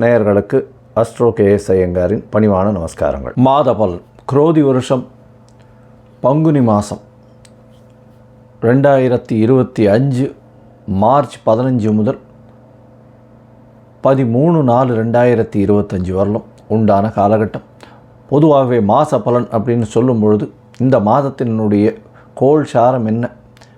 நேயர்களுக்கு astro KS ஐயங்காரின் பணிவான நமஸ்காரங்கள். மாதபல் குரோதி வருஷம் பங்குனி மாதம் ரெண்டாயிரத்தி இருபத்தி அஞ்சு மார்ச் பதினஞ்சு முதல் பதிமூணு நாலு ரெண்டாயிரத்தி இருபத்தஞ்சி வரலும் உண்டான காலகட்டம். பொதுவாகவே மாத பலன் அப்படின்னு சொல்லும் பொழுது இந்த மாதத்தினுடைய கோள் சாரம் என்ன?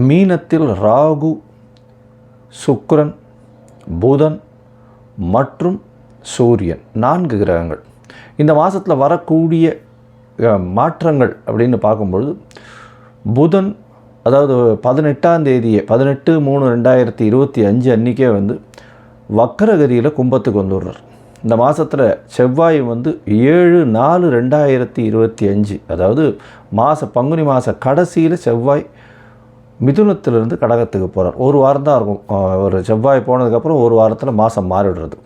மீனத்தில் ராகு சுக்ரன் புதன் மற்றும் சூரியன். நான்கு கிரகங்கள். இந்த மாதத்தில் வரக்கூடிய மாற்றங்கள் அப்படின்னு பார்க்கும்பொழுது புதன் அதாவது பதினெட்டாம் தேதியே பதினெட்டு மூணு ரெண்டாயிரத்தி இருபத்தி அஞ்சு அன்றைக்கே வந்து வக்கரகதியில் கும்பத்துக்கு வந்துடுறார். இந்த மாதத்தில் செவ்வாய் வந்து ஏழு நாலு ரெண்டாயிரத்தி இருபத்தி அஞ்சு அதாவது மாத பங்குனி மாத கடைசியில் செவ்வாய் மிதுனத்திலிருந்து கடகத்துக்கு போகிறார் ஒரு வாரம் தான் இருக்கும். ஒரு செவ்வாய் போனதுக்கப்புறம் ஒரு வாரத்தில் மாதம் மாறிடுறது.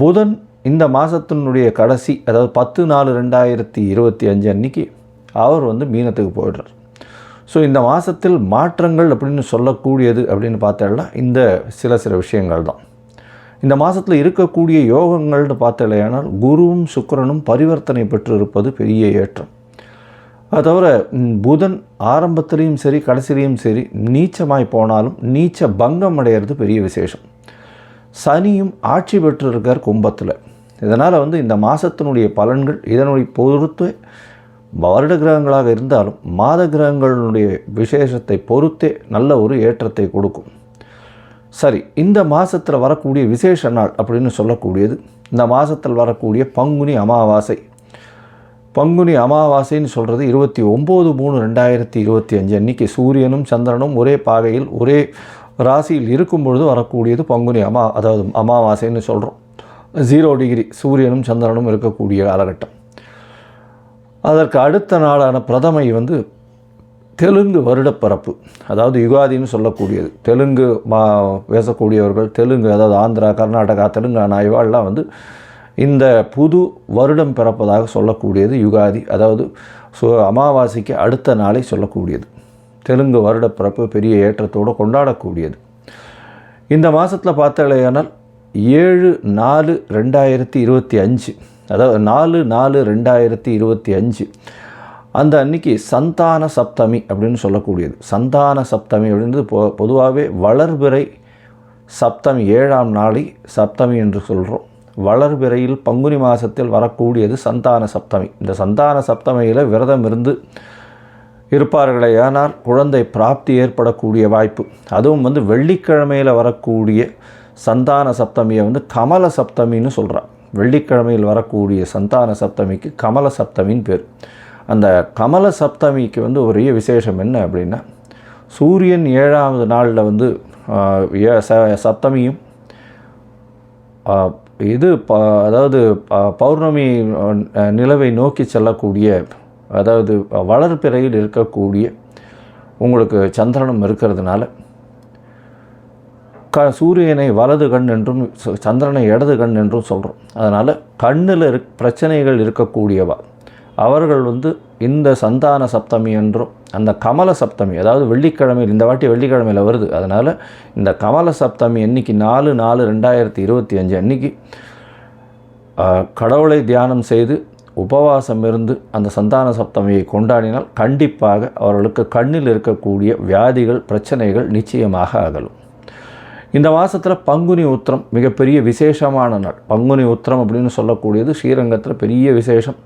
புதன் இந்த மாதத்தினுடைய கடைசி அதாவது பத்து நாலு ரெண்டாயிரத்தி இருபத்தி அஞ்சு அன்னைக்கு அவர் வந்து மீனத்துக்கு போயிடுறார். ஸோ இந்த மாதத்தில் மாற்றங்கள் அப்படின்னு சொல்லக்கூடியது அப்படின்னு பார்த்தோம்னா இந்த சில சில விஷயங்கள் தான். இந்த மாதத்தில் இருக்கக்கூடிய யோகங்கள்னு பார்த்தலையானால் குருவும் சுக்கரனும் பரிவர்த்தனை பெற்று இருப்பது பெரிய ஏற்றம். அது தவிர புதன் ஆரம்பத்துலேயும் சரி கடைசிலையும் சரி நீச்சமாய் போனாலும் நீச்ச பங்கம் அடையிறது பெரிய விசேஷம். சனியும் ஆட்சி பெற்றிருக்கார் கும்பத்தில். இதனால் வந்து இந்த மாதத்தினுடைய பலன்கள் இதனுடைய பொறுத்து வருட கிரகங்களாக இருந்தாலும் மாத கிரகங்களுடைய விசேஷத்தை பொறுத்தே நல்ல ஒரு ஏற்றத்தை கொடுக்கும். சரி இந்த மாதத்தில் வரக்கூடிய விசேஷ நாள் அப்படின்னு சொல்லக்கூடியது இந்த மாதத்தில் வரக்கூடிய பங்குனி அமாவாசை. பங்குனி அமாவாசைன்னு சொல்கிறது இருபத்தி ஒம்பது மூணு ரெண்டாயிரத்தி இருபத்தி அஞ்சு அன்றைக்கி சூரியனும் சந்திரனும் ஒரே பாகையில் ஒரே ராசியில் இருக்கும் பொழுது வரக்கூடியது பங்குனி அமா அதாவது அமாவாசைன்னு சொல்கிறோம் ஜீரோ டிகிரி சூரியனும் சந்திரனும் இருக்கக்கூடிய காலகட்டம். அதற்கு அடுத்த நாளான பிரதமை வந்து தெலுங்கு வருடப்பரப்பு அதாவது யுகாதின்னு சொல்லக்கூடியது. தெலுங்கு மா பேசக்கூடியவர்கள் தெலுங்கு அதாவது ஆந்திரா கர்நாடகா தெலுங்கானா இவாள்லாம் வந்து இந்த புது வருடம் பிறப்பதாக சொல்லக்கூடியது யுகாதி அதாவது சு அமாவாசைக்கு அடுத்த நாளை சொல்லக்கூடியது. தெலுங்கு வருட பிறப்பு பெரிய ஏற்றத்தோடு கொண்டாடக்கூடியது. இந்த மாதத்தில் பார்த்தாலேயானால் ஏழு நாலு ரெண்டாயிரத்தி இருபத்தி அஞ்சு அதாவது நாலு நாலு ரெண்டாயிரத்தி இருபத்தி அஞ்சு அந்த அன்னைக்கு சந்தான சப்தமி அப்படின்னு சொல்லக்கூடியது. சந்தான சப்தமி அப்படின்றது பொ பொதுவாகவே வளர்பிறை சப்தமி ஏழாம் நாளை சப்தமி என்று சொல்கிறோம் வளர்பிறையில் பங்குனி மாதத்தில் வரக்கூடியது சந்தான சப்தமி. இந்த சந்தான சப்தமியில் விரதம் இருந்து இருப்பார்களே ஆனால் குழந்தை பிராப்தி ஏற்படக்கூடிய வாய்ப்பு. அதுவும் வந்து வெள்ளிக்கிழமையில் வரக்கூடிய சந்தான சப்தமியை வந்து கமல சப்தமின்னு சொல்கிறான் வெள்ளிக்கிழமையில் வரக்கூடிய சந்தான சப்தமிக்கு கமல சப்தமின்னு பேர். அந்த கமல சப்தமிக்கு வந்து ஒரே விசேஷம் என்ன அப்படின்னா சூரியன் ஏழாவது நாளில் வந்து சப்தமியும் இது ப அதாவது பௌர்ணமி நிலவை நோக்கி செல்லக்கூடிய அதாவது வளர்பிறையில் இருக்கக்கூடிய உங்களுக்கு சந்திரனும் இருக்கிறதுனால க சூரியனை வலது கண் என்றும் சந்திரனை இடது கண் என்றும் சொல்கிறோம் அதனால் கண்ணில் இருக் பிரச்சனைகள் இருக்கக்கூடியவா? அவர்கள் வந்து இந்த சந்தான சப்தமி என்றும் அந்த கமல சப்தமி அதாவது வெள்ளிக்கிழமையில் இந்த வாட்டி வெள்ளிக்கிழமையில் வருது. அதனால் இந்த கமல சப்தமி அன்னைக்கு நாலு நாலு ரெண்டாயிரத்தி இருபத்தி அஞ்சு அன்னைக்கு கடவுளை தியானம் செய்து உபவாசம் இருந்து அந்த சந்தான சப்தமியை கொண்டாடினால் கண்டிப்பாக அவர்களுக்கு கண்ணில் இருக்கக்கூடிய வியாதிகள் பிரச்சனைகள் நிச்சயமாக அகலும். இந்த மாதத்தில் பங்குனி உத்திரம் மிகப்பெரிய விசேஷமான நாள். பங்குனி உத்திரம் அப்படின்னு சொல்லக்கூடியது ஸ்ரீரங்கத்தில் பெரிய விசேஷம்.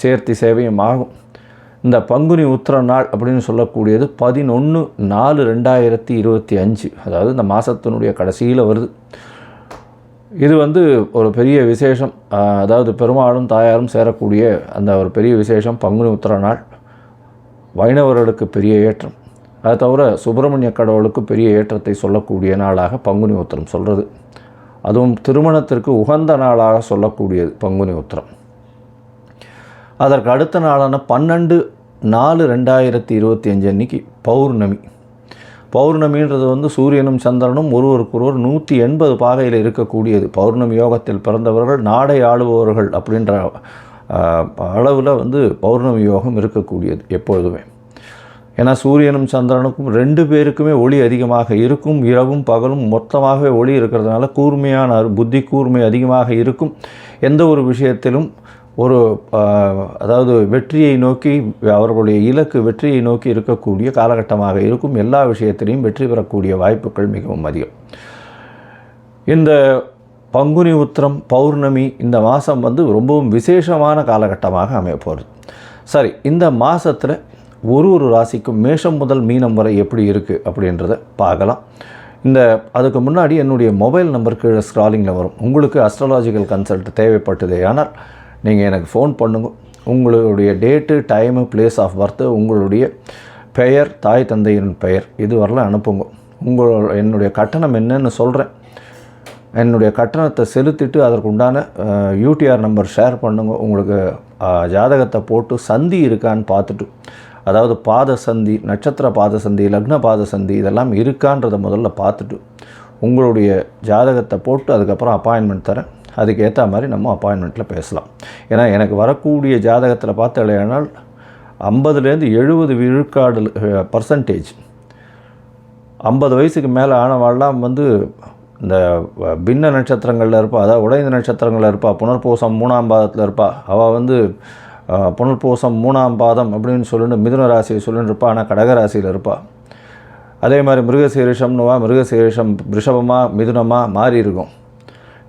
சேர்த்தி சேவையும் ஆகும். இந்த பங்குனி உத்திர நாள் அப்படின்னு சொல்லக்கூடியது பதினொன்று நாலு ரெண்டாயிரத்தி இருபத்தி அஞ்சு. அதாவது இந்த மாதத்தினுடைய கடைசியில் வருது. இது வந்து ஒரு பெரிய விசேஷம். அதாவது பெருமாளும் தாயாரும் சேரக்கூடிய அந்த ஒரு பெரிய விசேஷம் பங்குனி உத்திர நாள். வைணவர்களுக்கு பெரிய ஏற்றம். அதை தவிர சுப்பிரமணிய கடவுளுக்கு பெரிய ஏற்றத்தை சொல்லக்கூடிய நாளாக பங்குனி உத்திரம் சொல்கிறது அதுவும் திருமணத்திற்கு உகந்த நாளாக சொல்லக்கூடியது பங்குனி உத்திரம். அதற்கு அடுத்த நாளான பன்னெண்டு நாலு ரெண்டாயிரத்தி இருபத்தி அஞ்சு அன்னைக்கு பௌர்ணமி. பௌர்ணமின்றது வந்து சூரியனும் சந்திரனும் ஒருவருக்கொருவர் நூற்றி எண்பது பாகையில் இருக்கக்கூடியது. பௌர்ணமி யோகத்தில் பிறந்தவர்கள் நாடை ஆளுபவர்கள் அப்படின்ற அளவில் வந்து பௌர்ணமி யோகம் இருக்கக்கூடியது எப்பொழுதுமே. ஏன்னா சூரியனும் சந்திரனுக்கும் ரெண்டு பேருக்குமே ஒளி அதிகமாக இருக்கும். இரவும் பகலும் மொத்தமாகவே ஒளி இருக்கிறதுனால கூர்மையான புத்தி கூர்மை அதிகமாக இருக்கும். எந்த ஒரு விஷயத்திலும் ஒரு அதாவது வெற்றியை நோக்கி அவர்களுடைய இலக்கு வெற்றியை நோக்கி இருக்கக்கூடிய காலகட்டமாக இருக்கும் எல்லா விஷயத்திலையும் வெற்றி பெறக்கூடிய வாய்ப்புகள் மிகவும் அதிகம். இந்த பங்குனி உத்திரம் பௌர்ணமி இந்த மாதம் வந்து ரொம்பவும் விசேஷமான காலகட்டமாக அமையப்போகிறது சரி இந்த மாதத்தில் ஒரு ஒரு ராசிக்கும் மேஷம் முதல் மீனம் வரை எப்படி இருக்குது அப்படின்றத பார்க்கலாம். இந்த அதுக்கு முன்னாடி என்னுடைய மொபைல் நம்பருக்கு ஸ்க்ராலிங்கில் வரும். உங்களுக்கு அஸ்ட்ராலாஜிக்கல் கன்சல்ட் தேவைப்பட்டதே. ஆனால் நீங்கள் எனக்கு ஃபோன் பண்ணுங்க. உங்களுடைய date time place of birth உங்களுடைய பெயர் தாய் தந்தையின் பெயர் இது வரலாம் அனுப்புங்க. உங்கள் என்னுடைய கட்டணம் என்னன்னு சொல்கிறேன் என்னுடைய கட்டணத்தை செலுத்திட்டு அதற்கு உண்டான யூடிஆர் நம்பர் ஷேர் பண்ணுங்க. உங்களுக்கு ஜாதகத்தை போட்டு சந்தி இருக்கான்னு பார்த்துட்டு. அதாவது பாத சந்தி நட்சத்திர பாத சந்தி லக்ன பாத சந்தி இதெல்லாம் இருக்கான்றதை முதல்ல பார்த்துட்டு. உங்களுடைய ஜாதகத்தை போட்டு அதுக்கப்புறம் அப்பாயின்மெண்ட் தரேன். அதுக்கு ஏற்ற மாதிரி நம்ம அப்பாயின்மெண்ட்டில் பேசலாம். ஏன்னா எனக்கு வரக்கூடிய ஜாதகத்தில் பார்த்தாலேனால் ஐம்பதுலேருந்து எழுபது விழுக்காடு பர்சன்டேஜ் ஐம்பது வயசுக்கு மேலே ஆனவாள்லாம் வந்து இந்த பின்ன நட்சத்திரங்களில் இருப்பா அதாவது உடைந்த நட்சத்திரங்களில் இருப்பா புனர்பூசம் மூணாம் பாதத்தில் இருப்பா. அவள் வந்து புனர்பூசம் மூணாம் பாதம் அப்படின்னு சொல்லிட்டு மிதுன ராசியை சொல்லிட்டு இருப்பா ஆனால் கடகராசியில் இருப்பா. அதே மாதிரி மிருகசீரிஷம்னுவா மிருகசீரிஷம் ரிஷபமாக மிதுனமாக மாறி இருக்கும்.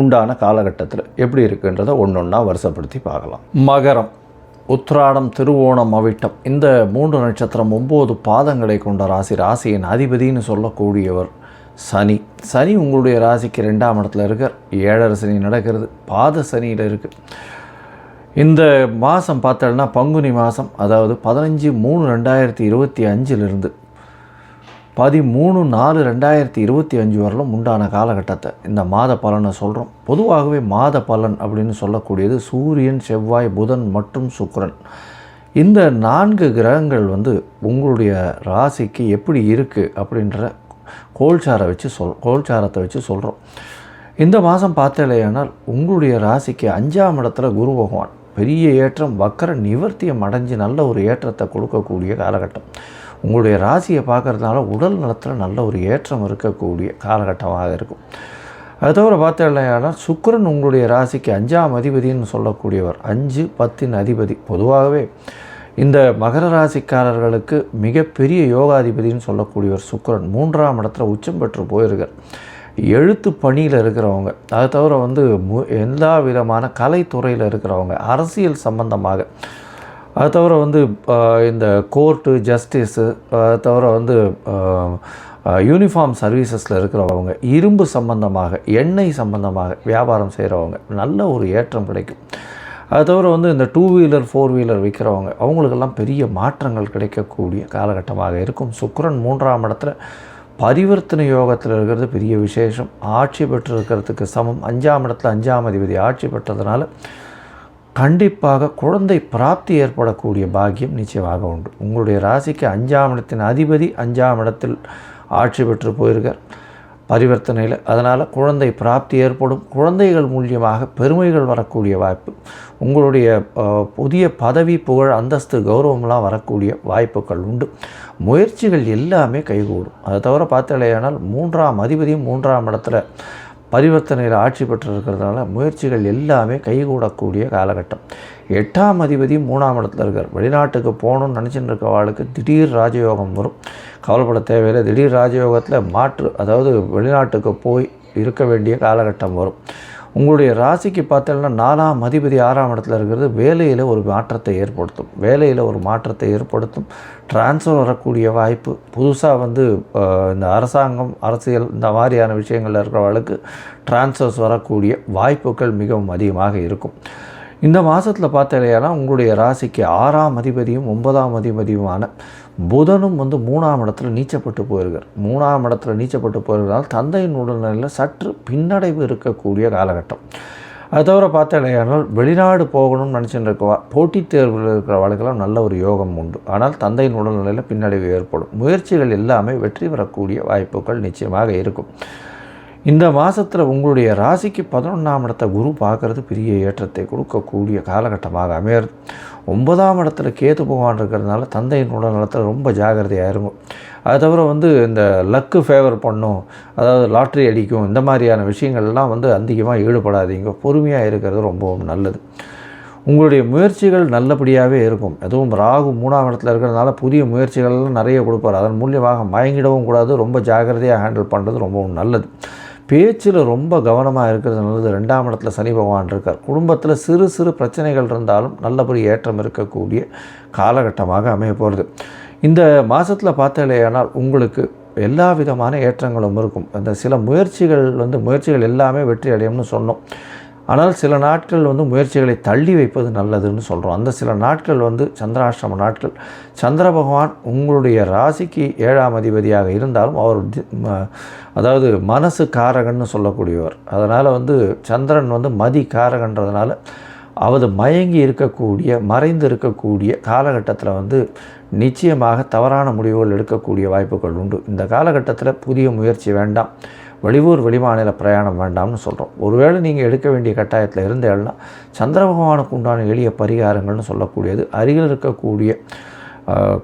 உண்டான காலகட்டத்தில் எப்படி இருக்குன்றதை ஒன்று ஒன்றா வருஷப்படுத்தி பார்க்கலாம். மகரம் உத்ராடம் திருவோணம் அவிட்டம் இந்த மூன்று நட்சத்திரம் ஒம்பது பாதங்களை கொண்ட ராசி ராசியின் அதிபதின்னு சொல்லக்கூடியவர் சனி. சனி உங்களுடைய ராசிக்கு ரெண்டாம் இடத்துல இருக்கார். ஏழரை சனி நடக்கிறது பாத சனியில் இருக்குது இந்த மாதம் பார்த்தோம்னா பங்குனி மாதம் அதாவது பதினஞ்சு மூணு ரெண்டாயிரத்தி இருபத்தி அஞ்சிலிருந்து பதிமூணு நாலு ரெண்டாயிரத்தி இருபத்தி அஞ்சு வரலும் உண்டான காலகட்டத்தை இந்த மாத பலனை சொல்கிறோம் பொதுவாகவே மாத பலன் அப்படின்னு சொல்லக்கூடியது சூரியன் செவ்வாய் புதன் மற்றும் சுக்கரன். இந்த நான்கு கிரகங்கள் வந்து உங்களுடைய ராசிக்கு எப்படி இருக்குது அப்படின்ற கோல்சாரை வச்சு சொல் கோல்சாரத்தை வச்சு சொல்கிறோம் இந்த மாதம் பார்த்தலையானால் உங்களுடைய ராசிக்கு அஞ்சாம் இடத்துல குரு பகவான். பெரிய ஏற்றம் வக்கர நிவர்த்தியம் அடைஞ்சு நல்ல ஒரு ஏற்றத்தை கொடுக்கக்கூடிய காலகட்டம். உங்களுடைய ராசியை பார்க்கறதுனால உடல் நலத்தில் நல்ல ஒரு ஏற்றம் இருக்கக்கூடிய காலகட்டமாக இருக்கும். அது தவிர பார்த்தலையானால் சுக்கிரன் உங்களுடைய ராசிக்கு அஞ்சாம் அதிபதின்னு சொல்லக்கூடியவர் அஞ்சு பத்தின் அதிபதி. பொதுவாகவே இந்த மகர ராசிக்காரர்களுக்கு மிகப்பெரிய யோகாதிபதின்னு சொல்லக்கூடியவர் சுக்கிரன். மூன்றாம் இடத்துல உச்சம் பெற்று போயிருக்கார். எழுத்து பணியில் இருக்கிறவங்க அதை தவிர வந்து மு எல்லா விதமான கலைத்துறையில் இருக்கிறவங்க அரசியல் சம்பந்தமாக அது தவிர வந்து இந்த கோர்ட்டு ஜஸ்டிஸு அது தவிர வந்து யூனிஃபார்ம் சர்வீசஸில் இருக்கிறவங்க இரும்பு சம்பந்தமாக எண்ணெய் சம்பந்தமாக வியாபாரம் செய்கிறவங்க நல்ல ஒரு ஏற்றம் கிடைக்கும். அது தவிர வந்து இந்த டூ வீலர் ஃபோர் வீலர் விற்கிறவங்க அவங்களுக்கெல்லாம் பெரிய மாற்றங்கள் கிடைக்கக்கூடிய காலகட்டமாக இருக்கும். சுக்கரன் மூன்றாம் இடத்துல பரிவர்த்தனை யோகத்தில் இருக்கிறது பெரிய விசேஷம். ஆட்சி பெற்று இருக்கிறதுக்கு சமம். அஞ்சாம் இடத்துல அஞ்சாம் அதிபதி ஆட்சி பெற்றதுனால கண்டிப்பாக குழந்தை பிராப்தி ஏற்படக்கூடிய பாக்கியம் நிச்சயமாக உண்டு. உங்களுடைய ராசிக்கு அஞ்சாம் இடத்தின் அதிபதி அஞ்சாம் இடத்தில் ஆட்சி பெற்று போயிருக்கார். பரிவர்த்தனையில். அதனால் குழந்தை பிராப்தி ஏற்படும். குழந்தைகள் மூலியமாக பெருமைகள் வரக்கூடிய வாய்ப்பு. உங்களுடைய புதிய பதவி புகழ் அந்தஸ்து கௌரவம்லாம் வரக்கூடிய வாய்ப்புகள் உண்டு. முயற்சிகள் எல்லாமே கைகூடும். அதை தவிர பார்த்தாலேயானால் மூன்றாம் அதிபதியும் மூன்றாம் இடத்துல பரிவர்த்தனையில் ஆட்சி பெற்றிருக்கிறதுனால முயற்சிகள் எல்லாமே கைகூடக்கூடிய காலகட்டம். எட்டாம் அதிபதி மூணாம் இடத்துல இருக்கார். வெளிநாட்டுக்கு போகணும்னு நினச்சிட்டு இருக்கவாளுக்கு திடீர் ராஜயோகம் வரும். கவலைப்பட தேவையில்லை. திடீர் ராஜயோகத்தில் மாற்று அதாவது வெளிநாட்டுக்கு போய் இருக்க வேண்டிய காலகட்டம் வரும். உங்களுடைய ராசிக்கு பார்த்தீங்கன்னா நாலாம் அதிபதி ஆறாம் இடத்துல இருக்கிறது வேலையில் ஒரு மாற்றத்தை ஏற்படுத்தும். வேலையில் ஒரு மாற்றத்தை ஏற்படுத்தும். ட்ரான்ஸ்ஃபர் வரக்கூடிய வாய்ப்பு. புதுசாக வந்து இந்த அரசாங்கம் அரசியல் இந்த மாதிரியான விஷயங்களில் இருக்கிறவர்களுக்கு ட்ரான்ஸ்ஃபர்ஸ் வரக்கூடிய வாய்ப்புகள் மிகவும் அதிகமாக இருக்கும். இந்த மாதத்தில் பார்த்தாலேனா உங்களுடைய ராசிக்கு ஆறாம் அதிபதியும் ஒன்பதாம் அதிபதியுமான புதனும் வந்து மூணாம் இடத்துல நீச்சப்பட்டு போயிருக்கார். மூணாம் இடத்துல நீச்சப்பட்டு போயிருந்தால் தந்தையின் உடல்நிலையில் சற்று பின்னடைவு இருக்கக்கூடிய காலகட்டம். அது தவிர பார்த்தாலேயானால் வெளிநாடு போகணும்னு நினச்சிட்டு இருக்கவா போட்டித் தேர்வில் இருக்கிறவளுக்கெல்லாம் நல்ல ஒரு யோகம் உண்டு. ஆனால் தந்தையின் உடல்நிலையில் பின்னடைவு ஏற்படும். முயற்சிகள் எல்லாமே வெற்றி பெறக்கூடிய வாய்ப்புகள் நிச்சயமாக இருக்கும். இந்த மாதத்தில் உங்களுடைய ராசிக்கு பதினொன்றாம் இடத்த குரு பார்க்குறது பெரிய ஏற்றத்தை கொடுக்கக்கூடிய காலகட்டமாக அமையிறது. ஒன்பதாம் இடத்துல கேத்து பகவான் இருக்கிறதுனால தந்தையின் உடல்நலத்தில் ரொம்ப ஜாகிரதையாக இருக்கும் அது தவிர வந்து இந்த லக்கு ஃபேவர் பண்ணும் அதாவது லாட்ரி அடிக்கும் இந்த மாதிரியான விஷயங்கள்லாம் வந்து அதிகமாக ஈடுபடாதீங்க. பொறுமையாக இருக்கிறது ரொம்பவும் நல்லது. உங்களுடைய முயற்சிகள் நல்லபடியாகவே இருக்கும். எதுவும் ராகு மூணாம் இடத்துல இருக்கிறதுனால புதிய முயற்சிகள்லாம் நிறைய கொடுப்பார். அதன் மூலியமாக மயங்கிடவும் கூடாது ரொம்ப ஜாக்கிரதையாக ஹேண்டில் பண்ணுறது ரொம்பவும் நல்லது. பேச்சில் ரொம்ப கவனமாக இருக்கிறது நல்லது. ரெண்டாம் இடத்துல சனி பகவான் இருக்கார். குடும்பத்தில் சிறு சிறு பிரச்சனைகள் இருந்தாலும் நல்லபடி ஏற்றம் இருக்கக்கூடிய காலகட்டமாக அமைய போகிறது. இந்த மாதத்தில் பார்த்தாலேயானால் உங்களுக்கு எல்லா விதமான ஏற்றங்களும் இருக்கும். அந்த சில முயற்சிகள் வந்து முயற்சிகள் எல்லாமே வெற்றி அடையும்னு சொன்னோம். ஆனால் சில நாட்கள் வந்து முயற்சிகளை தள்ளி வைப்பது நல்லதுன்னு சொல்கிறோம் அந்த சில நாட்கள் வந்து சந்திராஷ்டம நாட்கள். சந்திர பகவான் உங்களுடைய ராசிக்கு ஏழாம் அதிபதியாக இருந்தாலும் அவர் அதாவது மனசு காரகன்னு சொல்லக்கூடியவர். அதனால் வந்து சந்திரன் வந்து மதி காரகன்றதுனால அவர் மயங்கி இருக்கக்கூடிய மறைந்து இருக்கக்கூடிய காலகட்டத்தில் வந்து நிச்சயமாக தவறான முடிவுகள் எடுக்கக்கூடிய வாய்ப்புகள் உண்டு. இந்த காலகட்டத்தில் புதிய முயற்சி வேண்டாம். வெளியூர் வெளிமாநில பிரயாணம் வேண்டாம்னு சொல்கிறோம் ஒருவேளை நீங்கள் எடுக்க வேண்டிய கட்டாயத்தில் இருந்தேன்னா சந்திர பகவானுக்கு உண்டான எளிய பரிகாரங்கள்னு சொல்லக்கூடியது. அருகில் இருக்கக்கூடிய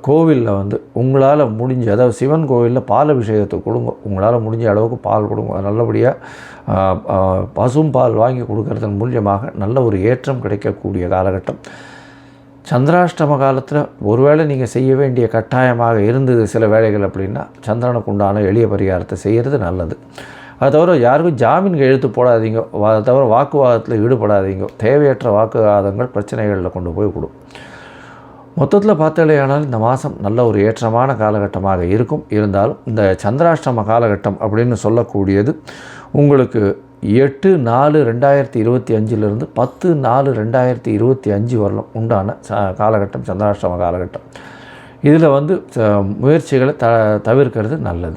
கோவிலில் வந்து உங்களால் முடிஞ்ச அதாவது சிவன் கோவிலில் பால் அபிஷேகத்தை கொடுங்க. உங்களால் முடிஞ்ச அளவுக்கு பால் கொடுங்க. நல்லபடியாக பசும் பால் வாங்கி கொடுக்கறதன் மூலியமாக நல்ல ஒரு ஏற்றம் கிடைக்கக்கூடிய காலகட்டம். சந்திராஷ்டம காலத்தில் ஒருவேளை நீங்கள் செய்ய வேண்டிய கட்டாயமாக இருந்தது சில வேலைகள் அப்படின்னா சந்திரனுக்கு உண்டான எளிய பரிகாரத்தை செய்கிறது நல்லது. அது தவிர யாருக்கும் ஜாமீன் எழுத்து போடாதீங்க. அதை அது தவிர வாக்குவாதத்தில் ஈடுபடாதீங்க. தேவையற்ற வாக்குவாதங்கள் பிரச்சனைகளில் கொண்டு போய் விடும் மொத்தத்தில் பார்த்தாலேயானால் இந்த மாதம் நல்ல ஒரு ஏற்றமான காலகட்டமாக இருக்கும். இருந்தாலும் இந்த சந்திராஷ்டம காலகட்டம் அப்படின்னு சொல்லக்கூடியது உங்களுக்கு எட்டு நாலு ரெண்டாயிரத்தி இருபத்தி அஞ்சிலிருந்து பத்து நாலு ரெண்டாயிரத்தி இருபத்தி அஞ்சு வரலும் உண்டான ச காலகட்டம் சந்திராஷ்டம காலகட்டம். இதில் வந்து ச- முயற்சிகளை த தவிர்க்கிறது நல்லது.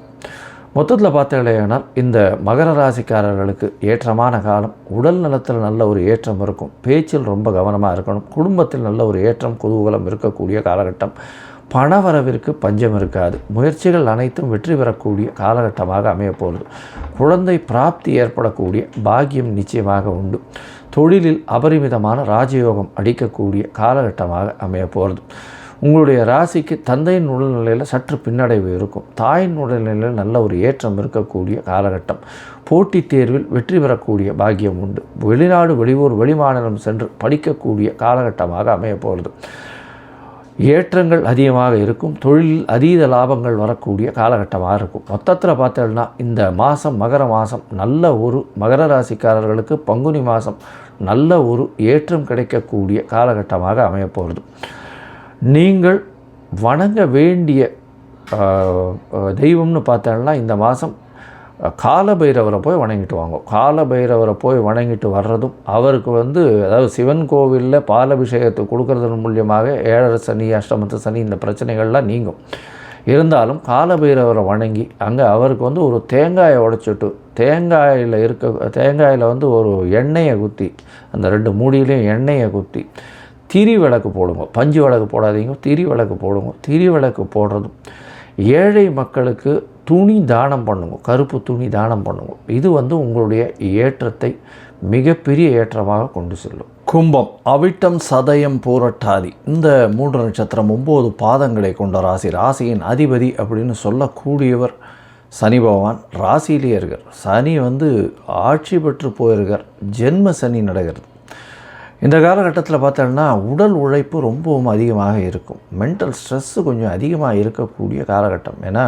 மொத்தத்தில் பார்த்தீங்களேனால் இந்த மகர ராசிக்காரர்களுக்கு ஏற்றமான காலம் உடல் நலத்தில் நல்ல ஒரு ஏற்றம் இருக்கும் பேச்சில் ரொம்ப கவனமாக இருக்கணும் குடும்பத்தில் நல்ல ஒரு ஏற்றம் குதூகலம் இருக்கக்கூடிய காலகட்டம். பணவரவிற்கு பஞ்சம் இருக்காது. முயற்சிகள் அனைத்தும் வெற்றி பெறக்கூடிய காலகட்டமாக அமையப்போகிறது. குழந்தை பிராப்தி ஏற்படக்கூடிய பாக்கியம் நிச்சயமாக உண்டு. தொழிலில் அபரிமிதமான ராஜயோகம் அடிக்கக்கூடிய காலகட்டமாக அமையப்போகிறது. உங்களுடைய ராசிக்கு தந்தையின் உடல்நிலையில் சற்று பின்னடைவு இருக்கும். தாயின் உடல்நிலையில் நல்ல ஒரு ஏற்றம் இருக்கக்கூடிய காலகட்டம். போட்டித் தேர்வில் வெற்றி பெறக்கூடிய பாக்கியம் உண்டு. வெளிநாடு வெளியூர் வெளிமாநிலம் சென்று படிக்கக்கூடிய காலகட்டமாக அமையப்போகிறது. ஏற்றங்கள் அதிகமாக இருக்கும் தொழில் அதீத லாபங்கள் வரக்கூடிய காலகட்டமாக இருக்கும். மொத்தத்தில் பார்த்தோம்னா இந்த மாதம் மகர மாதம் நல்ல ஒரு மகர ராசிக்காரர்களுக்கு பங்குனி மாதம் நல்ல ஒரு ஏற்றம் கிடைக்கக்கூடிய காலகட்டமாக அமையப்போகிறது நீங்கள் வணங்க வேண்டிய தெய்வம்னு பார்த்தோம்னா இந்த மாதம் காலபைரவரை போய் வணங்கிட்டு வாங்க. காலபைரவரை போய் வணங்கிட்டு வர்றதும் அவருக்கு வந்து அதாவது சிவன் கோவிலில் பாலபிஷேகத்தை கொடுக்கறதன் மூலியமாக ஏழரை சனி அஷ்டமத்து சனி இந்த பிரச்சனைகள்லாம் நீங்கும். இருந்தாலும் காலபைரவரை வணங்கி அங்கே அவருக்கு வந்து ஒரு தேங்காயை உடைச்சிட்டு தேங்காயில் இருக்க தேங்காயில் வந்து ஒரு எண்ணெயை குத்தி அந்த ரெண்டு மூடியிலையும் எண்ணெயை குத்தி திரி விளக்கு போடுங்க. பஞ்சு விளக்கு போடாதீங்க திரி விளக்கு போடுங்க. திரி விளக்கு போடுறதும் ஏழை மக்களுக்கு துணி தானம் பண்ணுங்க கருப்பு துணி தானம் பண்ணுங்க. இது வந்து உங்களுடைய ஏற்றத்தை மிகப்பெரிய ஏற்றமாக கொண்டு செல்லும். கும்பம் அவிட்டம் சதயம் பூரட்டாதி. இந்த மூன்று நட்சத்திரம் ஒம்பது பாதங்களை கொண்ட ராசி. ராசியின் அதிபதி அப்படின்னு சொல்லக்கூடியவர் சனி பகவான். ராசியிலே இருக்கார். சனி வந்து ஆட்சி பெற்று போயிருக்கார். ஜென்ம சனி நடக்கிறது. இந்த காலகட்டத்தில் பார்த்தோம்னா உடல் உழைப்பு ரொம்பவும் அதிகமாக இருக்கும். மென்டல் ஸ்ட்ரெஸ்ஸு கொஞ்சம் அதிகமாக இருக்கக்கூடிய காலகட்டம். ஏன்னா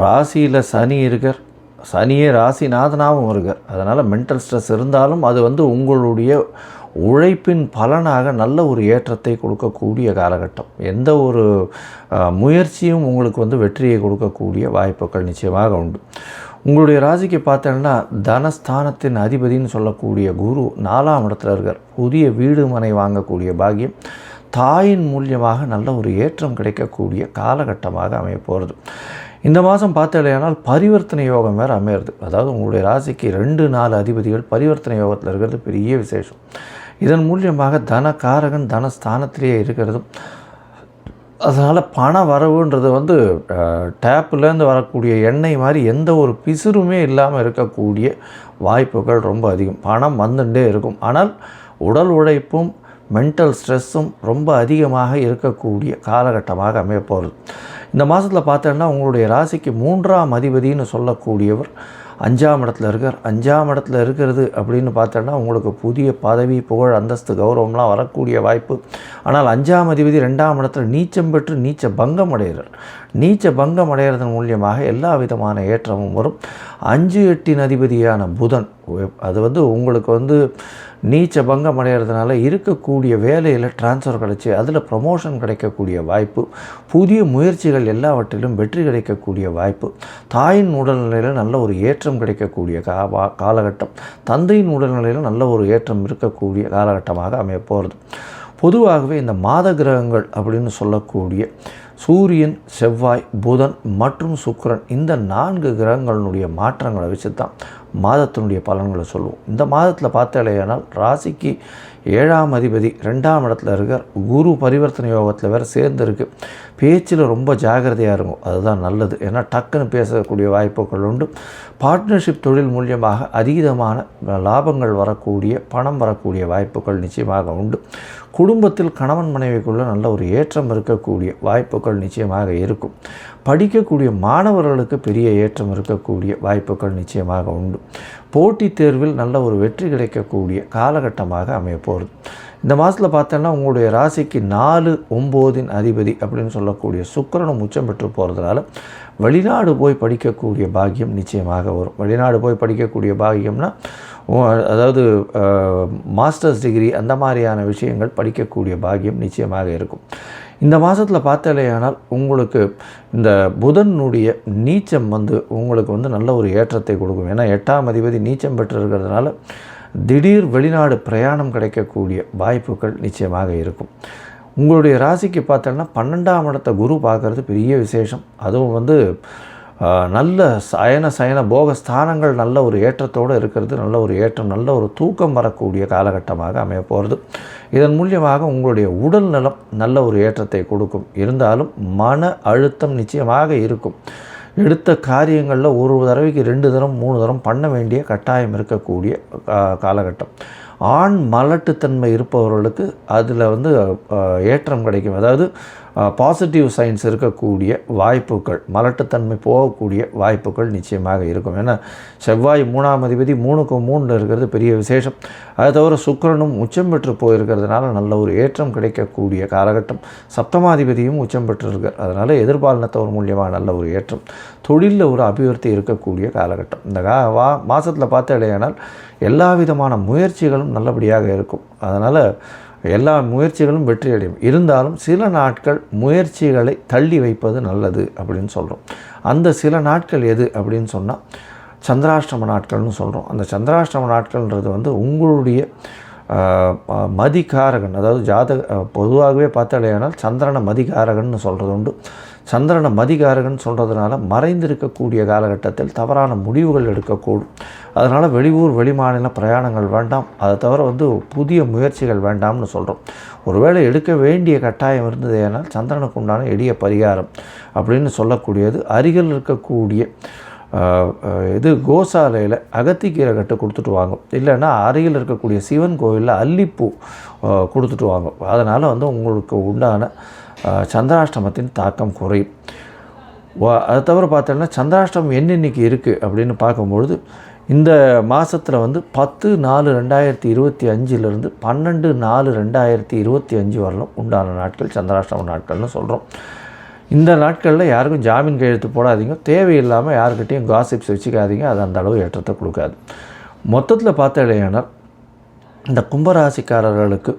ராசியில் சனி இருக்கார். சனியே ராசிநாதனாகவும் இருக்கார். அதனால் மென்டல் ஸ்ட்ரெஸ் இருந்தாலும் அது வந்து உங்களுடைய உழைப்பின் பலனாக நல்ல ஒரு ஏற்றத்தை கொடுக்கக்கூடிய காலகட்டம். எந்த ஒரு முயற்சியும் உங்களுக்கு வந்து வெற்றியை கொடுக்கக்கூடிய வாய்ப்புகள் நிச்சயமாக உண்டு. உங்களுடைய ராசிக்கு பார்த்தோன்னா தனஸ்தானத்தின் அதிபதினு சொல்லக்கூடிய குரு நாலாம் இடத்துல இருக்கார். புதிய வீடு மனை வாங்கக்கூடிய பாக்கியம் தாயின் மூலியமாக நல்ல ஒரு ஏற்றம் கிடைக்கக்கூடிய காலகட்டமாக அமைய போகிறது இந்த மாதம் பார்த்தலையானால் பரிவர்த்தனை யோகம் வேறு அமையிறது. அதாவது உங்களுடைய ராசிக்கு ரெண்டு நாலு அதிபதிகள் பரிவர்த்தனை யோகத்தில் இருக்கிறது பெரிய விசேஷம். இதன் மூலியமாக தனக்காரகன் தனஸ்தானத்திலேயே இருக்கிறதும் அதனால் பண வரவுன்றது வந்து டேப்புலேருந்து வரக்கூடிய எண்ணெய் மாதிரி எந்த ஒரு பிசுறுமே இல்லாமல் இருக்கக்கூடிய வாய்ப்புகள் ரொம்ப அதிகம். பணம் வந்துட்டே இருக்கும். ஆனால் உடல் உழைப்பும் மென்டல் ஸ்ட்ரெஸ்ஸும் ரொம்ப அதிகமாக இருக்கக்கூடிய காலகட்டமாக அமைய போகிறது இந்த மாதத்தில் பார்த்தோன்னா உங்களுடைய ராசிக்கு மூன்றாம் அதிபதினு சொல்லக்கூடியவர் அஞ்சாம் இடத்துல இருக்கார். அஞ்சாம் இடத்துல இருக்கிறது அப்படின்னு பார்த்தோன்னா உங்களுக்கு புதிய பதவி புகழ் அந்தஸ்து கௌரவம்லாம் வரக்கூடிய வாய்ப்பு. ஆனால் அஞ்சாம் அதிபதி ரெண்டாம் இடத்துல நீச்சம் பெற்று நீச்ச பங்கம் அடைகிறார். நீச்ச பங்கம் அடைகிறதன் மூலியமாக எல்லா விதமான ஏற்றமும் வரும். அஞ்சு எட்டின் அதிபதியான புதன் அது வந்து உங்களுக்கு வந்து நீச்ச பங்கம் அடைகிறதுனால இருக்கக்கூடிய வேலையில் டிரான்ஸ்ஃபர் கிடச்சி அதில் ப்ரமோஷன் கிடைக்கக்கூடிய வாய்ப்பு புதிய முயற்சிகள் எல்லாவற்றிலும் வெற்றி கிடைக்கக்கூடிய வாய்ப்பு தாயின் உடல்நிலையில் நல்ல ஒரு ஏற்றம் கிடைக்கக்கூடிய கா காலகட்டம் தந்தையின் உடல்நிலையில் நல்ல ஒரு ஏற்றம் இருக்கக்கூடிய காலகட்டமாக அமைய போகிறது பொதுவாகவே இந்த மாத கிரகங்கள் அப்படின்னு சொல்லக்கூடிய சூரியன் செவ்வாய் புதன் மற்றும் சுக்கரன் இந்த நான்கு கிரகங்களினுடைய மாற்றங்களை வச்சு தான் மாதத்தினுடைய பலன்களை சொல்லுவோம். இந்த மாதத்தில் பார்த்தாலேயானால் ராசிக்கு ஏழாம் அதிபதி ரெண்டாம் இடத்துல இருக்கார். குரு பரிவர்த்தனை யோகத்தில் வேறு சேர்ந்துருக்கு. பேச்சில் ரொம்ப ஜாகிரதையாக இருக்கும். அதுதான் நல்லது. ஏன்னா டக்குன்னு பேசக்கூடிய வாய்ப்புகள் உண்டு. பார்ட்னர்ஷிப் தொழில் மூலியமாக அதீதமான லாபங்கள் வரக்கூடிய பணம் வரக்கூடிய வாய்ப்புகள் நிச்சயமாக உண்டு. குடும்பத்தில் கணவன் மனைவிக்குள்ளே நல்ல ஒரு ஏற்றம் இருக்கக்கூடிய வாய்ப்புகள் நிச்சயமாக இருக்கும். படிக்கக்கூடிய மாணவர்களுக்கு பெரிய ஏற்றம் இருக்கக்கூடிய வாய்ப்புகள் நிச்சயமாக உண்டு. போட்டித் தேர்வில் நல்ல ஒரு வெற்றி கிடைக்கக்கூடிய காலகட்டமாக அமையப்போகிறது இந்த மாதத்தில் பார்த்தோன்னா உங்களுடைய ராசிக்கு நாலு ஒம்போதின் அதிபதி அப்படின்னு சொல்லக்கூடிய சுக்கரனும் உச்சம் பெற்று போகிறதுனால வெளிநாடு போய் படிக்கக்கூடிய பாக்கியம் நிச்சயமாக வரும். வெளிநாடு போய் படிக்கக்கூடிய பாக்கியம்னா அதாவது மாஸ்டர்ஸ் டிகிரி அந்த மாதிரியான விஷயங்கள் படிக்கக்கூடிய பாக்கியம் நிச்சயமாக இருக்கும். இந்த மாதத்தில் பார்த்தாலேயானால் உங்களுக்கு இந்த புதனுடைய நீச்சம் வந்து உங்களுக்கு வந்து நல்ல ஒரு ஏற்றத்தை கொடுக்கும். ஏன்னா எட்டாம் அதிபதி நீச்சம் பெற்று இருக்கிறதுனால திடீர் வெளிநாடு பிரயாணம் கிடைக்கக்கூடிய வாய்ப்புகள் நிச்சயமாக இருக்கும். உங்களுடைய ராசிக்கு பார்த்தோன்னா பன்னெண்டாம் இடத்த குரு பார்க்குறது பெரிய விசேஷம். அதுவும் வந்து நல்ல சயன சயன போக ஸ்தானங்கள் நல்ல ஒரு ஏற்றத்தோடு இருக்கிறது நல்ல ஒரு ஏற்றம் நல்ல ஒரு தூக்கம் வரக்கூடிய காலகட்டமாக அமைய போகிறது இதன் மூலியமாக உங்களுடைய உடல் நலம் நல்ல ஒரு ஏற்றத்தை கொடுக்கும். இருந்தாலும் மன அழுத்தம் நிச்சயமாக இருக்கும். எடுத்த காரியங்களில் ஒரு தடவைக்கு ரெண்டு தரம் மூணு தரம் பண்ண வேண்டிய கட்டாயம் இருக்கக்கூடிய காலகட்டம். ஆண் மலட்டுத்தன்மை இருப்பவர்களுக்கு அதில் வந்து ஏற்றம் கிடைக்கும். அதாவது பாசிட்டிவ் சைன்ஸ் இருக்கக்கூடிய வாய்ப்புகள் மலட்டுத்தன்மை போகக்கூடிய வாய்ப்புகள் நிச்சயமாக இருக்கும். ஏன்னா செவ்வாய் மூணாம் அதிபதி மூணுக்கு மூணில் இருக்கிறது பெரிய விசேஷம். அதை தவிர சுக்கிரனும் உச்சம் பெற்று போயிருக்கிறதுனால நல்ல ஒரு ஏற்றம் கிடைக்கக்கூடிய காலகட்டம். சப்தமாதிபதியும் உச்சம் பெற்றிருக்கார். அதனால் எதிர்பாலினத்தவர் மூலியமாக நல்ல ஒரு ஏற்றம். தொழிலில் ஒரு அபிவிருத்தி இருக்கக்கூடிய காலகட்டம். இந்த கா வா மாதத்தில் பார்த்தாலேயானால் எல்லா விதமான முயற்சிகளும் நல்லபடியாக இருக்கும். அதனால் எல்லா முயற்சிகளும் வெற்றியடையும். இருந்தாலும் சில நாட்கள் முயற்சிகளை தள்ளி வைப்பது நல்லது அப்படின்னு சொல்கிறோம் அந்த சில நாட்கள் எது அப்படின்னு சொன்னால் சந்திராஷ்டம நாட்கள்னு சொல்கிறோம் அந்த சந்திராஷ்டம நாட்கள்ன்றது வந்து உங்களுடைய மதிகாரகன் அதாவது ஜாதக பொதுவாகவே பார்த்தாலேயானால் சந்திரனை மதிகாரகன் சொல்கிறது உண்டு. சந்திரனை மதிகாரகன் சொல்கிறதுனால மறைந்திருக்கக்கூடிய காலகட்டத்தில் தவறான முடிவுகள் எடுக்கக்கூடும். அதனால் வெளியூர் வெளிமாநில பிரயாணங்கள் வேண்டாம். அதை தவிர வந்து புதிய முயற்சிகள் வேண்டாம்னு சொல்கிறோம் ஒருவேளை எடுக்க வேண்டிய கட்டாயம் இருந்தது ஏனால் சந்திரனுக்கு உண்டான எளிய பரிகாரம் அப்படின்னு சொல்லக்கூடியது. அருகில் இருக்கக்கூடிய இது கோசாலையில் அகத்திக்கீரை கட்டு கொடுத்துட்டு வாங்க. இல்லைன்னா அருகில் இருக்கக்கூடிய சிவன் கோயிலில் அல்லிப்பூ கொடுத்துட்டு வாங்க. அதனால் வந்து உங்களுக்கு உண்டான சந்திராஷ்டமத்தின் தாக்கம் குறையும். அதை தவிர பார்த்தோன்னா சந்திராஷ்டமம் என்னென்னைக்கு இருக்குது அப்படின்னு பார்க்கும்பொழுது இந்த மாதத்தில் வந்து பத்து நாலு ரெண்டாயிரத்தி இருபத்தி அஞ்சிலிருந்து பன்னெண்டு நாலு ரெண்டாயிரத்தி இருபத்தி அஞ்சு வரலும் உண்டான நாட்கள் சந்திராஷ்டம நாட்கள்னு சொல்கிறோம் இந்த நாட்களில் யாருக்கும் ஜாமீன் கையெழுத்து போடாதீங்க. தேவையில்லாமல் யாருக்கிட்டையும் காசிப்ஸ் வச்சுக்காதீங்க. அது அந்த அளவு ஏற்றத்தை கொடுக்காது. மொத்தத்தில் பார்த்தாலேயானால் இந்த கும்பராசிக்காரர்களுக்கு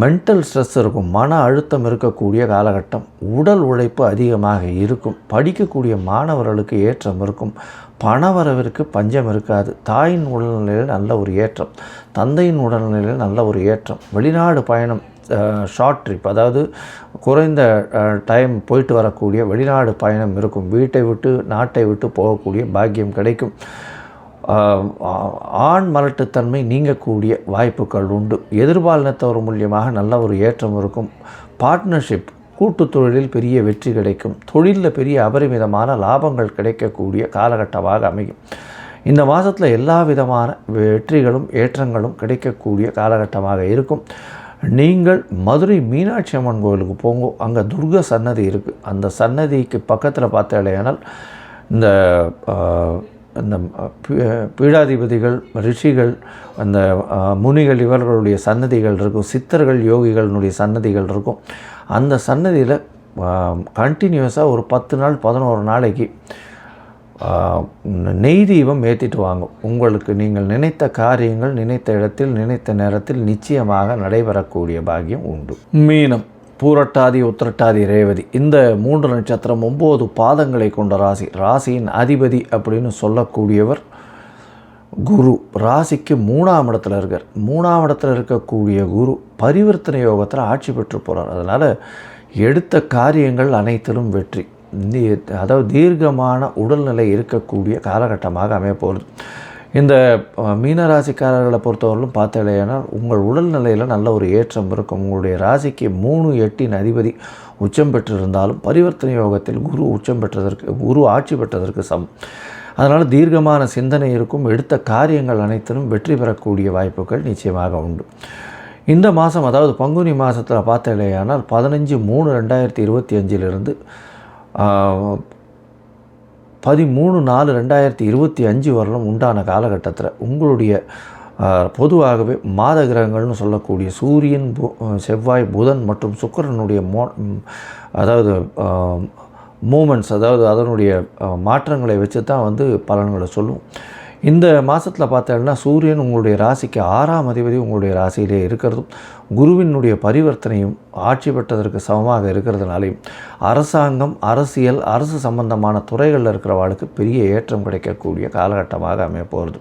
மென்டல் ஸ்ட்ரெஸ் இருக்கும். மன அழுத்தம் இருக்கக்கூடிய காலகட்டம். உடல் உழைப்பு அதிகமாக இருக்கும். படிக்கக்கூடிய மாணவர்களுக்கு ஏற்றம் இருக்கும். பணவரவிற்கு பஞ்சம் இருக்காது. தாயின் உடல்நிலையில் நல்ல ஒரு ஏற்றம். தந்தையின் உடல்நிலையில் நல்ல ஒரு ஏற்றம். வெளிநாடு பயணம் ஷார்ட் ட்ரிப் அதாவது குறைந்த டைம் போயிட்டு வரக்கூடிய வெளிநாடு பயணம் இருக்கும். வீட்டை விட்டு நாட்டை விட்டு போகக்கூடிய பாக்கியம் கிடைக்கும். ஆண் மலட்டுத்தன்மை நீங்கக்கூடிய வாய்ப்புகள் உண்டு. எதிர்பாலினத்தவர் மூலியமாக நல்ல ஒரு ஏற்றம் இருக்கும். பார்ட்னர்ஷிப் கூட்டு தொழிலில் பெரிய வெற்றி கிடைக்கும். தொழிலில் பெரிய அபரிமிதமான லாபங்கள் கிடைக்கக்கூடிய காலகட்டமாக அமையும். இந்த மாதத்தில் எல்லா விதமான வெற்றிகளும் ஏற்றங்களும் கிடைக்கக்கூடிய காலகட்டமாக இருக்கும். நீங்கள் மதுரை மீனாட்சி அம்மன் கோயிலுக்கு போங்க. அங்கே துர்க சன்னதி இருக்குது அந்த சன்னதிக்கு பக்கத்தில் பார்த்தாலேயானால் இந்த இந்த பீ- பீடாதிபதிகள் ரிஷிகள் அந்த முனிகள் இவர்களுடைய சன்னதிகள் இருக்கும். சித்தர்கள் யோகிகளினுடைய சன்னதிகள் இருக்கும். அந்த சன்னதியில் கண்டினியூஸாக ஒரு பத்து நாள் பதினோரு நாளைக்கு நெய் தீபம் ஏற்றிட்டு வாங்க. உங்களுக்கு நீங்கள் நினைத்த காரியங்கள் நினைத்த இடத்தில் நினைத்த நேரத்தில் நிச்சயமாக நடைபெறக்கூடிய பாக்கியம் உண்டு. மீனம் பூரட்டாதி உத்திரட்டாதி ரேவதி இந்த மூன்று நட்சத்திரம் ஒம்பது பாதங்களை கொண்ட ராசி. ராசியின் அதிபதி அப்படின்னு சொல்லக்கூடியவர் குரு. ராசிக்கு மூணாம் இடத்துல இருக்கார். மூணாம் இடத்துல இருக்கக்கூடிய குரு பரிவர்த்தனை யோகத்தில் ஆட்சி பெற்று போகிறார் அதனால் எடுத்த காரியங்கள் அனைத்திலும் வெற்றி. அதாவது தீர்க்கமான உடல்நிலை இருக்கக்கூடிய காலகட்டமாக அமையப்போகிறது இந்த மீனராசிக்காரர்களை பொறுத்தவரையிலும் பார்த்தாலேனா உங்கள் உடல்நிலையில் நல்ல ஒரு ஏற்றம் இருக்கும். உங்களுடைய ராசிக்கு மூணு எட்டின் அதிபதி உச்சம் பெற்றிருந்தாலும் பரிவர்த்தனை யோகத்தில் குரு உச்சம் பெற்றதற்கு குரு ஆட்சி பெற்றதற்கு சமம். அதனால் தீர்க்கமான சிந்தனை இருக்கும். எடுத்த காரியங்கள் அனைத்திலும் வெற்றி பெறக்கூடிய வாய்ப்புகள் நிச்சயமாக உண்டு. இந்த மாதம் அதாவது பங்குனி மாதத்தில் பார்த்தாலேயானால் பதினஞ்சு மூணு ரெண்டாயிரத்தி இருபத்தி அஞ்சிலிருந்து பதிமூணு நாலு ரெண்டாயிரத்தி இருபத்தி அஞ்சு வரலும் உண்டான காலகட்டத்தில் உங்களுடைய பொதுவாகவே மாத கிரகங்கள்னு சொல்லக்கூடிய சூரியன் பு- செவ்வாய் புதன் மற்றும் சுக்கிரனுடைய மோ அதாவது மூமெண்ட்ஸ் அதாவது அதனுடைய மாற்றங்களை வச்சு தான் வந்து பலன்களை சொல்லும். இந்த மாதத்தில் பார்த்தோம்னா சூரியன் உங்களுடைய ராசிக்கு ஆறாம் அதிபதி உங்களுடைய ராசியிலே இருக்கிறதும் குருவினுடைய பரிவர்த்தனையும் ஆட்சி பெற்றதற்கு சமமாக இருக்கிறதுனாலையும் அரசாங்கம் அரசியல் அரசு சம்பந்தமான துறைகளில் இருக்கிறவாளுக்கு பெரிய ஏற்றம் கிடைக்கக்கூடிய காலகட்டமாக அமைய போகிறது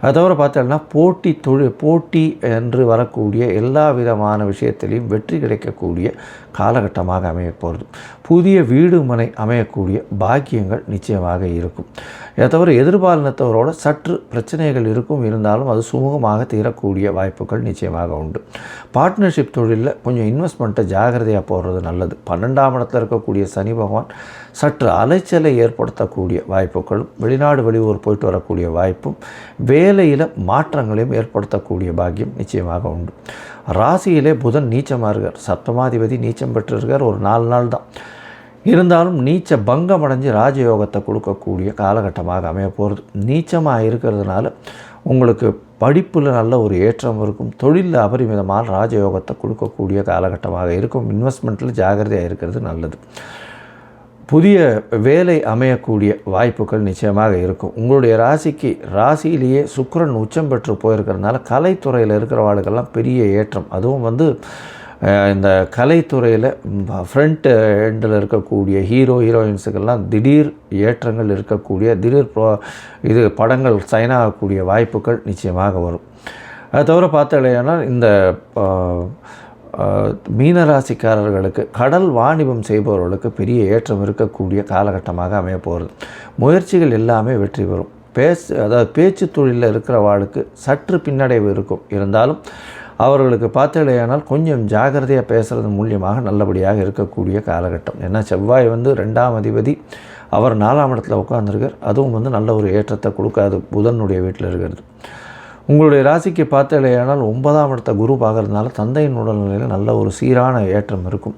அது தவிர பார்த்தோம்னா போட்டி தொழில் போட்டி என்று வரக்கூடிய எல்லா விதமான விஷயத்திலையும் வெற்றி கிடைக்கக்கூடிய காலகட்டமாக அமையப்போகிறது புதிய வீடு மனை அமையக்கூடிய பாக்கியங்கள் நிச்சயமாக இருக்கும். இதை தவிர எதிர்பாலினத்தவரோட சற்று பிரச்சனைகள் இருக்கும். இருந்தாலும் அது சுமூகமாக தீரக்கூடிய வாய்ப்புகள் நிச்சயமாக உண்டு. பார்ட்னர்ஷிப் தொழிலில் கொஞ்சம் இன்வெஸ்ட்மெண்ட்டை ஜாகிரதையாக போடுறது நல்லது. பன்னெண்டாம் இடத்துல இருக்கக்கூடிய சனி பகவான் சற்று அலைச்சலை ஏற்படுத்தக்கூடிய வாய்ப்புகளும் வெளிநாடு வெளியூர் போயிட்டு வரக்கூடிய வாய்ப்பும் வேலையில் மாற்றங்களையும் ஏற்படுத்தக்கூடிய பாக்கியம் நிச்சயமாக உண்டு. ராசியிலே புதன் நீச்சமாக இருக்கார். சப்தமாதிபதி நீச்சம் பெற்றிருக்கார். ஒரு நாலு நாள் தான். இருந்தாலும் நீச்ச பங்கம் அடைஞ்சு ராஜயோகத்தை கொடுக்கக்கூடிய காலகட்டமாக அமைய போகிறது நீச்சமாக இருக்கிறதுனால உங்களுக்கு படிப்பில் நல்ல ஒரு ஏற்றம் இருக்கும். தொழிலில் அபரிமிதமான ராஜயோகத்தை கொடுக்கக்கூடிய காலகட்டமாக இருக்கும். இன்வெஸ்ட்மெண்ட்டில் ஜாகிரதையாக இருக்கிறது நல்லது. புதிய வேலை அமையக்கூடிய வாய்ப்புகள் நிச்சயமாக இருக்கும். உங்களுடைய ராசிக்கு ராசியிலேயே சுக்கரன் உச்சம் பெற்று போயிருக்கிறதுனால கலைத்துறையில் இருக்கிறவாளுக்கெல்லாம் பெரிய ஏற்றம். அதுவும் வந்து இந்த கலைத்துறையில் ஃப்ரண்ட் எண்டில் இருக்கக்கூடிய ஹீரோ ஹீரோயின்ஸுக்கெல்லாம் திடீர் ஏற்றங்கள் இருக்கக்கூடிய திடீர் ப்ரோ இது படங்கள் சைன் ஆகக்கூடிய வாய்ப்புகள் நிச்சயமாக வரும். அதை தவிர பார்த்தாலேயானால் இந்த மீனராசிக்காரர்களுக்கு கடல் வாணிபம் செய்பவர்களுக்கு பெரிய ஏற்றம் இருக்கக்கூடிய காலகட்டமாக அமைய போகிறது. முயற்சிகள் எல்லாமே வெற்றி பெறும். பேசு அதாவது பேச்சு தொழிலில் இருக்கிறவாளுக்கு சற்று பின்னடைவு இருக்கும். இருந்தாலும் அவர்களுக்கு பார்த்தலையானால் கொஞ்சம் ஜாகிரதையாக பேசுகிறது மூலியமாக நல்லபடியாக இருக்கக்கூடிய காலகட்டம். ஏன்னா செவ்வாய் வந்து ரெண்டாம் அதிபதி. அவர் நாலாம் இடத்துல உட்காந்துருக்கார் அதுவும் வந்து நல்ல ஒரு ஏற்றத்தை கொடுக்காது. புதனுடைய வீட்டில் இருக்கிறது. உங்களுடைய ராசிக்கு பார்த்தலையானால் ஒன்பதாம் இடத்த குரு பார்க்கறதுனால தந்தையின் உடல்நிலையில் நல்ல ஒரு சீரான ஏற்றம் இருக்கும்.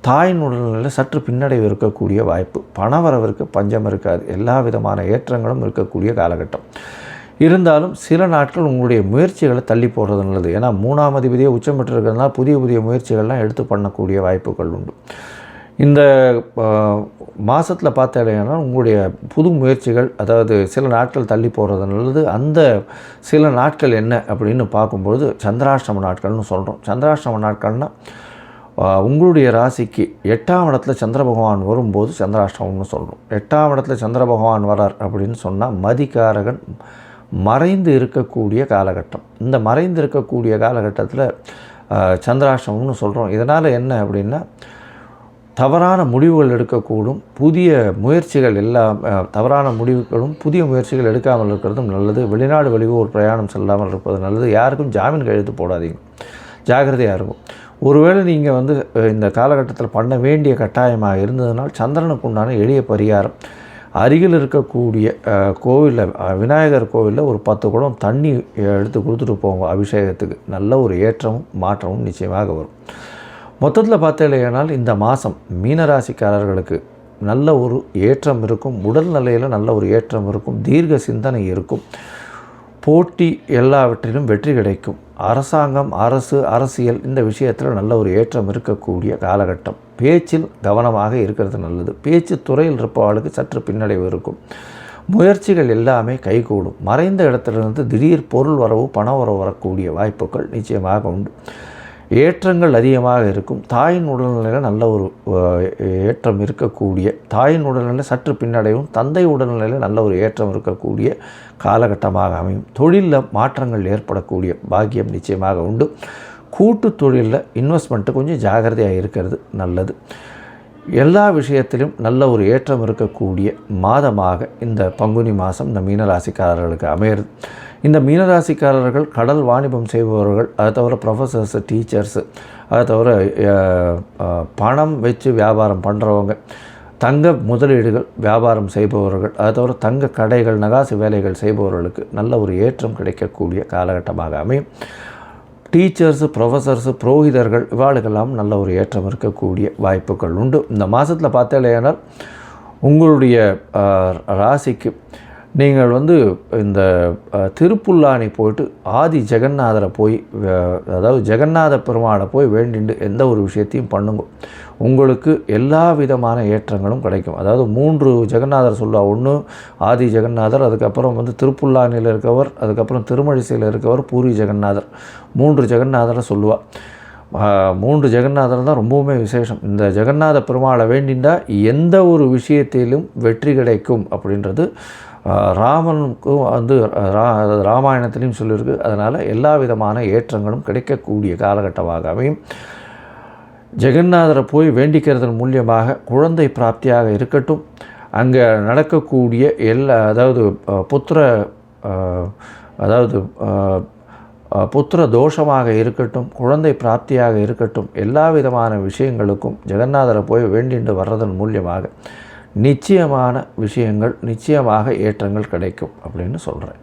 தாயின் உடல்நிலையில் சற்று பின்னடைவு இருக்கக்கூடிய வாய்ப்பு. பணவரவிற்கு பஞ்சம் இருக்காது. எல்லா விதமான ஏற்றங்களும் இருக்கக்கூடிய காலகட்டம். இருந்தாலும் சில நாட்கள் உங்களுடைய முயற்சிகளை தள்ளி போடுறது நல்லது. ஏன்னா மூணாம் அதிபதியை உச்சம் பெற்றிருக்கிறதுனால புதிய புதிய முயற்சிகள்லாம் எடுத்து பண்ணக்கூடிய வாய்ப்புகள் உண்டு. இந்த மாதத்தில் பார்த்தாலேனா உங்களுடைய புது முயற்சிகள் அதாவது சில நாட்கள் தள்ளி போகிறது நல்லது. அந்த சில நாட்கள் என்ன அப்படின்னு பார்க்கும்பொழுது சந்திராஷ்டம நாட்கள்னு சொல்கிறோம் சந்திராஷ்டம நாட்கள்னால் உங்களுடைய ராசிக்கு எட்டாம் இடத்துல சந்திர பகவான் வரும்போது சந்திராஷ்டமம்னு சொல்கிறோம் எட்டாம் இடத்துல சந்திர பகவான் வரார் அப்படின்னு சொன்னால் மதிக்காரகன் மறைந்து இருக்கக்கூடிய காலகட்டம். இந்த மறைந்து இருக்கக்கூடிய காலகட்டத்தில் சந்திராஷ்டமம்னு சொல்கிறோம் இதனால் என்ன அப்படின்னா தவறான முடிவுகள் எடுக்கக்கூடும். புதிய முயற்சிகள் எல்லாம் தவறான முடிவுகளும் புதிய முயற்சிகள் எடுக்காமல் இருக்கிறதும் நல்லது. வெளிநாடு வெளியூர் பிரயாணம் செல்லாமல் இருப்பது நல்லது. யாருக்கும் ஜாமீன் கழுத்து போடாதீங்க. ஜாகிரதையாக இருக்கும் ஒருவேளை நீங்கள் வந்து இந்த காலகட்டத்தில் பண்ண வேண்டிய கட்டாயமாக இருந்ததுனால் சந்திரனுக்கு உண்டான எளிய பரிகாரம். அருகில் இருக்கக்கூடிய கோவிலில் விநாயகர் கோவிலில் ஒரு பத்து குடம் தண்ணி எடுத்து கொடுத்துட்டு போங்க. அபிஷேகத்துக்கு. நல்ல ஒரு ஏற்றமும் மாற்றமும் நிச்சயமாக வரும். மொத்தத்தில் பார்த்தேனால் இந்த மாதம் மீனராசிக்காரர்களுக்கு நல்ல ஒரு ஏற்றம் இருக்கும். உடல் நிலையில் நல்ல ஒரு ஏற்றம் இருக்கும். தீர்க்க சிந்தனை இருக்கும். போட்டி எல்லாவற்றிலும் வெற்றி கிடைக்கும். அரசாங்கம் அரசு அரசியல் இந்த விஷயத்தில் நல்ல ஒரு ஏற்றம் இருக்கக்கூடிய காலகட்டம். பேச்சில் கவனமாக இருக்கிறது நல்லது. பேச்சு துறையில் இருப்பவர்களுக்கு சற்று பின்னடைவு இருக்கும். முயற்சிகள் எல்லாமே கைகூடும். மறைந்த இடத்திலிருந்து திடீர் பொருள் வரவு பண வரவு வரக்கூடிய வாய்ப்புகள் நிச்சயமாக உண்டு. ஏற்றங்கள் அதிகமாக இருக்கும். தாயின் உடல்நிலையில் நல்ல ஒரு ஏற்றம் இருக்கக்கூடிய தாயின் உடல்நிலை சற்று பின்னடையும் தந்தை உடல்நிலையில் நல்ல ஒரு ஏற்றம் இருக்கக்கூடிய காலகட்டமாக அமையும். தொழிலில் மாற்றங்கள் ஏற்படக்கூடிய பாக்கியம் நிச்சயமாக உண்டு. கூட்டு தொழிலில் இன்வெஸ்ட்மெண்ட்டு கொஞ்சம் ஜாகிரதையாக இருக்கிறது நல்லது. எல்லா விஷயத்திலும் நல்ல ஒரு ஏற்றம் இருக்கக்கூடிய மாதமாக இந்த பங்குனி மாதம் இந்த மீனராசிக்காரர்களுக்கு அமையிறது. இந்த மீனராசிக்காரர்கள் கடல் வாணிபம் செய்பவர்கள் அதை தவிர ப்ரொஃபஸர்ஸு டீச்சர்ஸு அதை தவிர பணம் வச்சு வியாபாரம் பண்ணுறவங்க தங்க முதலீடுகள் வியாபாரம் செய்பவர்கள் அதை தவிர தங்க கடைகள் நகாசு வேலைகள் செய்பவர்களுக்கு நல்ல ஒரு ஏற்றம் கிடைக்கக்கூடிய காலகட்டமாக அமையும். டீச்சர்ஸு ப்ரொஃபஸர்ஸு புரோகிதர்கள் இவாளுக்கெல்லாம் நல்ல ஒரு ஏற்றம் இருக்கக்கூடிய வாய்ப்புகள் உண்டு. இந்த மாதத்தில் பார்த்தாலேனால் உங்களுடைய ராசிக்கு நீங்கள் வந்து இந்த திருப்புல்லானி போயிட்டு ஆதி ஜெகநாதரை போய் அதாவது ஜெகநாத பெருமாளை போய் வேண்டிண்டு எந்த ஒரு விஷயத்தையும் பண்ணுங்க. உங்களுக்கு எல்லா விதமான ஏற்றங்களும் கிடைக்கும். அதாவது மூன்று ஜெகநாதர் சொல்லுவா ஒன்று ஆதி ஜெகநாதர் அதுக்கப்புறம் வந்து திருப்புல்லானியில் இருக்கவர் அதுக்கப்புறம் திருமழிசையில் இருக்கவர் பூரி ஜெகநாதர். மூன்று ஜெகநாதரை சொல்லுவாள் மூன்று ஜெகநாதர் தான் ரொம்பவுமே விசேஷம். இந்த ஜெகநாத பெருமாளை வேண்டிண்டா எந்த ஒரு விஷயத்திலும் வெற்றி கிடைக்கும் அப்படின்றது ராமனுக்கும் வந்து ரா ராமாயணத்திலையும் சொல்லியிருக்கு. அதனால் எல்லா விதமான ஏற்றங்களும் கிடைக்கக்கூடிய காலகட்டமாக அமையும் ஜெகநாதரை போய் வேண்டிக்கிறதன் மூலியமாக குழந்தை பிராப்தியாக இருக்கட்டும். அங்கே நடக்கக்கூடிய எல்லா அதாவது புத்திர அதாவது புத்திர தோஷமாக இருக்கட்டும் குழந்தை பிராப்தியாக இருக்கட்டும் எல்லா விதமான விஷயங்களுக்கும் ஜெகநாதரை போய் வேண்டிட்டு வர்றதன் மூலியமாக நிச்சயமான விஷயங்கள் நிச்சயமாக ஏற்றங்கள் கிடைக்கும் அப்படின்னு சொல்கிறேன்